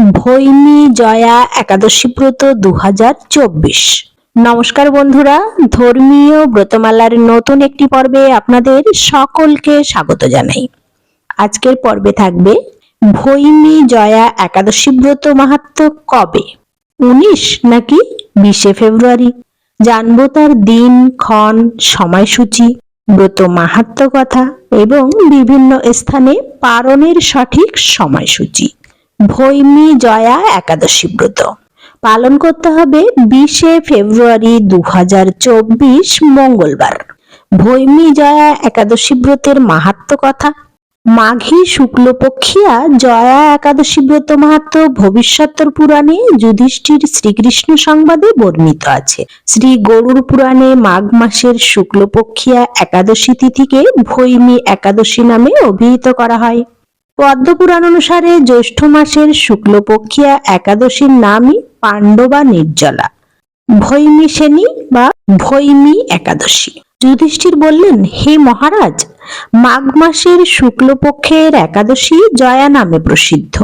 ভৈমী জয়া একাদশী ব্রত দু হাজার চব্বিশ। নমস্কার বন্ধুরা, ধর্মীয় ব্রতমালার নতুন একটি পর্বে আপনাদের সকলকে স্বাগত জানাই। আজকের পর্বে থাকবে, ভৈমী জয়া একাদশী ব্রত মাহাত্ম কবে? উনিশ নাকি বিশে ফেব্রুয়ারি? জানব তার দিন, ক্ষণ, সময়সূচি, ব্রত মাহাত্ম কথা এবং বিভিন্ন স্থানে পারণের সঠিক সময়সূচি। ভৈমী জয়া একাদশী ব্রত। পালন করতে হবে বিশে ফেব্রুয়ারি দু হাজার চব্বিশ মঙ্গলবার। ভৈমী জয়া একাদশী ব্রতের মাহাত্ম কথা। মাঘী শুক্লপক্ষিয়া জয়া একাদশী ব্রত মাহাত্ম ভবিষ্যত্তর পুরাণে যুধিষ্ঠির শ্রীকৃষ্ণ সংবাদে বর্ণিত আছে। শ্রী গরুর পুরাণে মাঘ মাসের শুক্লপক্ষিয়া একাদশী তিথিকে ভৈমী একাদশী নামে অভিহিত করা হয়। পদ্মপুরাণ অনুসারে জ্যৈষ্ঠ মাসের শুক্লপক্ষিয়া একাদশীর নামই পাণ্ডবা নির্জলা। ভৈমী শ্রেণি বা ভৈমী একাদশী। যুধিষ্ঠির বললেন, হে মহারাজ, মাঘ মাসের শুক্লপক্ষের একাদশী জয়া নামে প্রসিদ্ধ।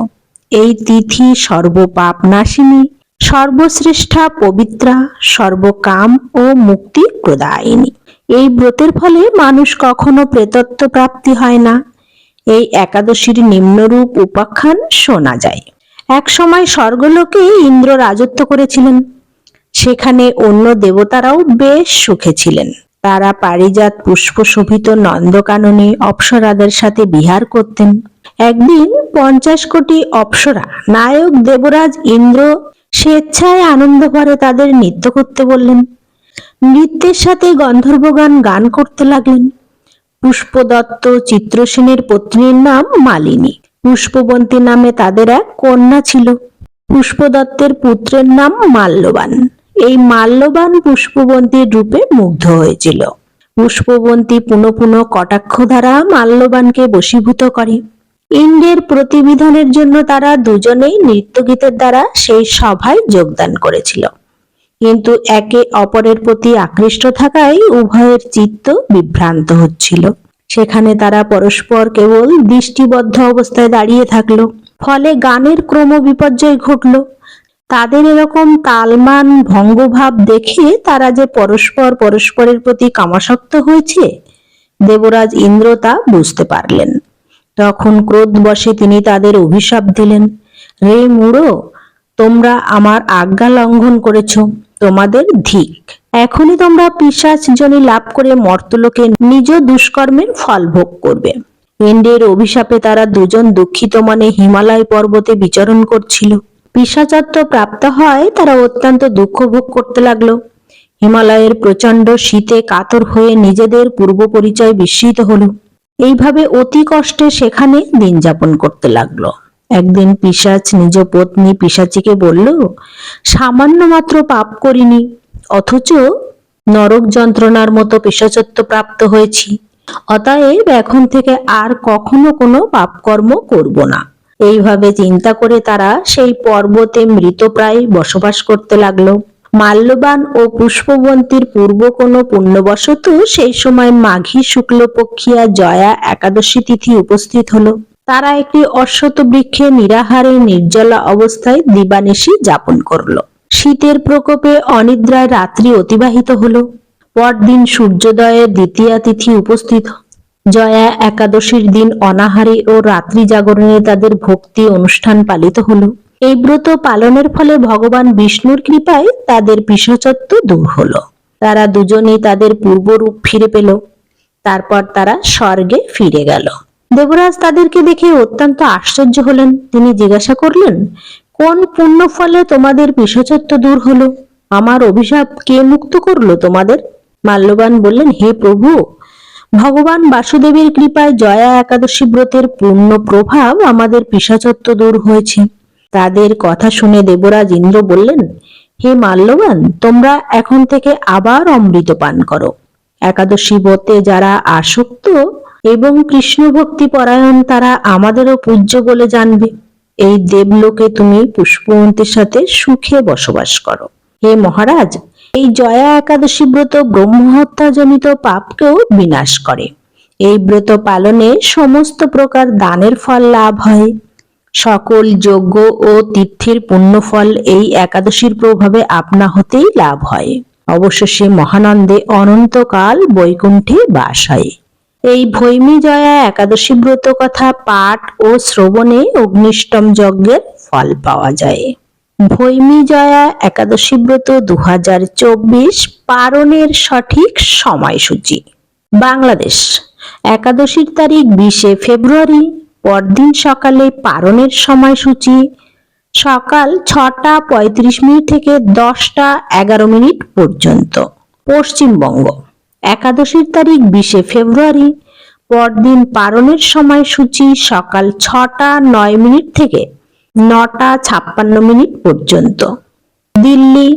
এই তিথি সর্বপাপ নাশিনী, সর্বশ্রেষ্ঠা পবিত্রা, সর্বকাম ও মুক্তি প্রদায়িনী। এই ব্রতের ফলে মানুষ কখনো প্রেতত্ব প্রাপ্তি হয় না। এই একাদশীর নিম্নরূপ উপাখ্যান শোনা যায়। এক সময় স্বর্গলোকে ইন্দ্র রাজত্ব করেছিলেন। সেখানে অন্য দেবতারাও বেশ সুখে ছিলেন। তারা পারিজাত পুষ্প শোভিত নন্দকাননে অপ্সরাদের সাথে বিহার করতেন। একদিন পঞ্চাশ কোটি অপ্সরা নায়ক দেবরাজ ইন্দ্র স্বেচ্ছায় আনন্দ ভরে তাদের নৃত্য করতে বললেন। নৃত্যের সাথে গন্ধর্বগান গান করতে লাগলেন। পুষ্পদত্ত চিত্রসেনের পত্নীর নাম মালিনী। পুষ্পবন্তী নামে তাদের এক কন্যা ছিল। পুষ্পদত্তের পুত্রের নাম মাল্যবান। এই মাল্যবান পুষ্পবন্তীর রূপে মুগ্ধ হয়েছিল। পুষ্পবন্তী পুনঃ পুনঃ কটাক্ষ দ্বারা মাল্যবানকে বশীভূত করে। ইন্দ্রের প্রতিবিধানের জন্য তারা দুজনেই নৃত্যগীতের দ্বারা সেই সভায় যোগদান করেছিল। কিন্তু একে অপরের প্রতি আকৃষ্ট থাকায় উভয়ের চিত্ত বিভ্রান্ত হচ্ছিল। সেখানে তারা পরস্পর কেবল দৃষ্টিবদ্ধ অবস্থায় দাঁড়িয়ে থাকল, ফলে গানের ক্রম বিপর্যয় ঘটলো। তাদের এরকম তালমান ভঙ্গভাব দেখে তারা যে পরস্পর পরস্পরের প্রতি কামাসক্ত হয়েছে, দেবরাজ ইন্দ্র তা বুঝতে পারলেন। তখন ক্রোধ বসে তিনি তাদের অভিশাপ দিলেন রে মুড়ো, তোমরা আমার আজ্ঞা লঙ্ঘন করেছ। তোমাদের ধিক। এখনই তোমরা পিসাচ জনি লাভ করে মর্তলোকে নিজ দুষ্কর্মের ফল ভোগ করবে। ইন্দ্রের অভিশাপে তারা দুজন দুঃখিত মনে হিমালয় পর্বতে বিচরণ করছিল। পিসাচত্ব প্রাপ্ত হয় তারা অত্যন্ত দুঃখ ভোগ করতে লাগল। হিমালয়ের প্রচণ্ড শীতে কাতর হয়ে নিজেদের পূর্ব পরিচয় বিস্মৃত হলো। এইভাবে অতি কষ্টে সেখানে দিন যাপন করতে লাগল। একদিন পিসাচ নিজ পত্নী পিসাচিকে বলল, সামান্য মাত্র পাপ করিনি, অথচ নরক যন্ত্রণার মতো পিসাচত্ব প্রাপ্ত হয়েছি। অতএব এখন থেকে আর কখনো কোনো পাপকর্ম করব না। এইভাবে চিন্তা করে তারা সেই পর্বতে মৃতপ্রায় বসবাস করতে লাগল। মাল্যবান ও পুষ্পবন্তীর পূর্ব কোনো পুণ্যবশত সেই সময় মাঘী শুক্লপক্ষিয়া জয়া একাদশী তিথি উপস্থিত হলো। তারা একটি অশ্বত বৃক্ষে নিরাহারে নির্জলা অবস্থায় দিবানিশি যাপন করল। শীতের প্রকোপে অনিদ্রায় রাত্রি অতিবাহিত হলো। পরদিন সূর্যোদয়ের দ্বিতীয়া তিথি উপস্থিত। জয়া একাদশীর দিন অনাহারে ও রাত্রি জাগরণে তাদের ভক্তি অনুষ্ঠান পালিত হলো। এই ব্রত পালনের ফলে ভগবান বিষ্ণুর কৃপায় তাদের পিশাচত্ব দূর হলো। তারা দুজনেই তাদের পূর্বরূপ ফিরে পেল। তারপর তারা স্বর্গে ফিরে গেল। দেবরাজ তাদেরকে দেখে অত্যন্ত আশ্চর্য হলেন। তিনি জিজ্ঞাসা করলেন, কোন পুণ্য ফলে তোমাদের পিশাচত্ব দূর হলো? আমার অভিশাপ কে মুক্ত করল তোমাদের? মাল্যবান বললেন, হে প্রভু, ভগবান বাসুদেবের কৃপায় জয়া একাদশী ব্রতের পূর্ণ প্রভাব আমাদের পিশাচত্ব দূর হয়েছে। তাদের কথা শুনে দেবরাজ ইন্দ্র বললেন, হে মাল্যবান, তোমরা এখন থেকে আবার অমৃত পান করো। একাদশী ব্রতে যারা আসক্ত এবং কৃষ্ণ ভক্তি পরায়ণ তারা আমাদেরও পূজ্য বলে জানবে। এই দেবলোকে তুমি পুষ্পবন্তীর সাথে সুখে বসবাস করো। হে মহারাজ, এই জয়া একাদশী ব্রত ব্রহ্মহত্যাজনিত পাপকেও বিনাশ করে। এই ব্রত পালনে সমস্ত প্রকার দানের ফল লাভ হয়। সকল যজ্ঞ ও তীর্থের পুণ্যফল এই একাদশীর প্রভাবে আপনা হতেই লাভ হয়। অবশেষে মহানন্দে অনন্তকাল বৈকুণ্ঠে বাস হয়। এই ভৈমী জয়া একাদশী ব্রত কথা পাঠ ও শ্রবণে অগ্নিষ্টম যজ্ঞের ফল পাওয়া যায়। ভৈমী জয়া একাদশী ব্রত দুহাজার চব্বিশ পারণের সঠিক সময়সূচি। বাংলাদেশ, একাদশীর তারিখ বিশে ফেব্রুয়ারি, পরদিন সকালে পারণের সময়সূচি। সকাল ছটা পঁয়ত্রিশ মিনিট থেকে দশটা এগারো মিনিট পর্যন্ত। পশ্চিমবঙ্গ একাদশীর তারিখ বিশে ফেব্রুয়ারি, পরদিন পারণের সময়সূচি সকাল ছটা নয় মিনিট থেকে নটা ছাপ্পান্ন মিনিট পর্যন্ত। দিল্লি,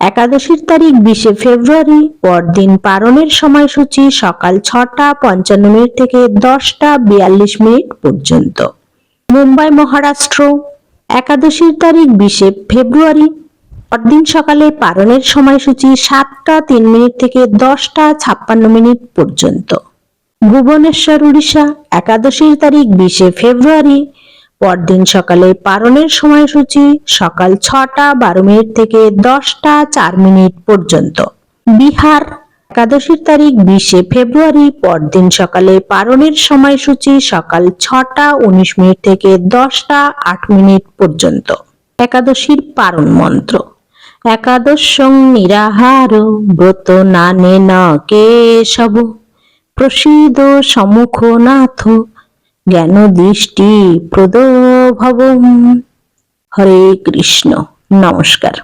একাদশীর তারিখ বিশে ফেব্রুয়ারি, পরদিন পারণের সময়সূচি সকাল ছটা পঞ্চান্ন মিনিট থেকে দশটা বিয়াল্লিশ মিনিট পর্যন্ত। মুম্বাই, মহারাষ্ট্র, একাদশীর তারিখ বিশে ফেব্রুয়ারি পরদিন সকালে পারণের সময়সূচি সাতটা তিন মিনিট থেকে দশটা ছাপ্পান্ন মিনিট পর্যন্ত। ভুবনেশ্বর, উড়িষ্যা, একাদশীর তারিখ বিশে ফেব্রুয়ারি। পরদিন সকালে পারণের সময়সূচি সকাল ছটা বারো মিনিট থেকে দশটা চার মিনিট পর্যন্ত। বিহার, একাদশীর তারিখ বিশে ফেব্রুয়ারি। পরদিন সকালে পারণের সময়সূচি সকাল ছটা উনিশ মিনিট থেকে দশটা আট মিনিট পর্যন্ত। একাদশীর পারণ মন্ত্র। একাদশং নিরাহার ব্রত নানে ন কেশব প্রসিদ সমুখ নাথ জ্ঞান দৃষ্টি প্রদ ভব হরে কৃষ্ণ, নমস্কার।